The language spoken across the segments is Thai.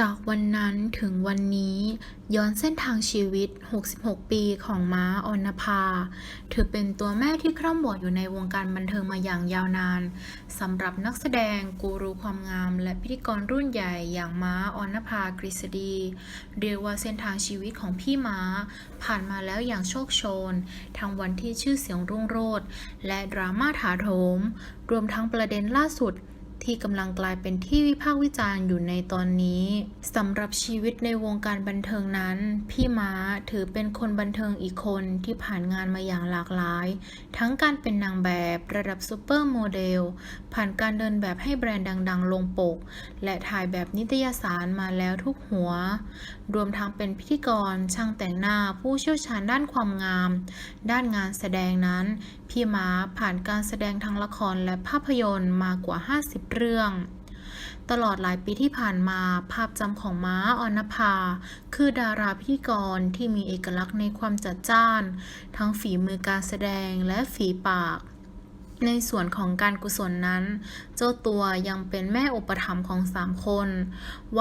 จากวันนั้นถึงวันนี้ย้อนเส้นทางชีวิต 66 ปีของม้าออนภา ถือเป็นตัวแม่ที่คร่ำวอดอยู่ในวงการบันเทิงมาอย่างยาวนานสำหรับนักแสดงกูรูความงาม และพิธีกรรุ่นใหญ่อย่างม้าออนภากฤษฎี เรียกว่าเส้นทางชีวิตของพี่ม้า ผ่านมาแล้วอย่างโชคโชน ทั้งวันที่ชื่อเสียงรุ่งโรจน์และดราม่าถาโถม รวมทั้งประเด็นล่าสุด ที่กำลังกลายเป็นที่วิพากษ์วิจารณ์อยู่ในตอนนี้สำหรับชีวิตในวงการบันเทิงนั้น พี่ม้าถือเป็นคนบันเทิงอีกคนที่ผ่านงานมาอย่างหลากหลาย ทั้งการเป็นนางแบบระดับซูเปอร์โมเดลผ่านการเดินแบบให้แบรนด์ดัง ๆ ลงปก และถ่ายแบบนิตยสารมาแล้วทุกหัว รวมทั้งเป็นพิธีกร ช่างแต่งหน้าผู้เชี่ยวชาญด้านความงาม ด้านงานแสดงนั้น พี่ม้าผ่านการแสดงทั้งละครและภาพยนตร์มากว่า 50เรื่อง ตลอดหลายปีที่ผ่านมาภาพจำของม้าออนภา คือดาราพิธีกรที่มีเอกลักษณ์ในความจัดจ้าน ทั้งฝีมือการแสดงและฝีปาก ในส่วนของการกุศลนั้น เจ้าตัวยังเป็นแม่อุปถัมภ์ของ 3 คน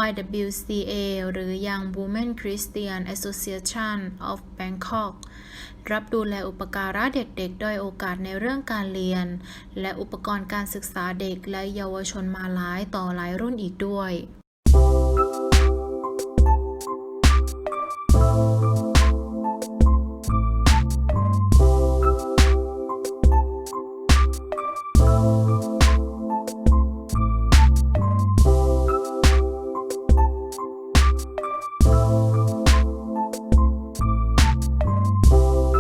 YWCA หรือ Young Women Christian Association of Bangkok รับดูแลอุปการะเด็กๆ ด้อยโอกาสในเรื่องการเรียน และอุปกรณ์การศึกษาเด็กและเยาวชนมาหลายต่อหลายรุ่นอีกด้วย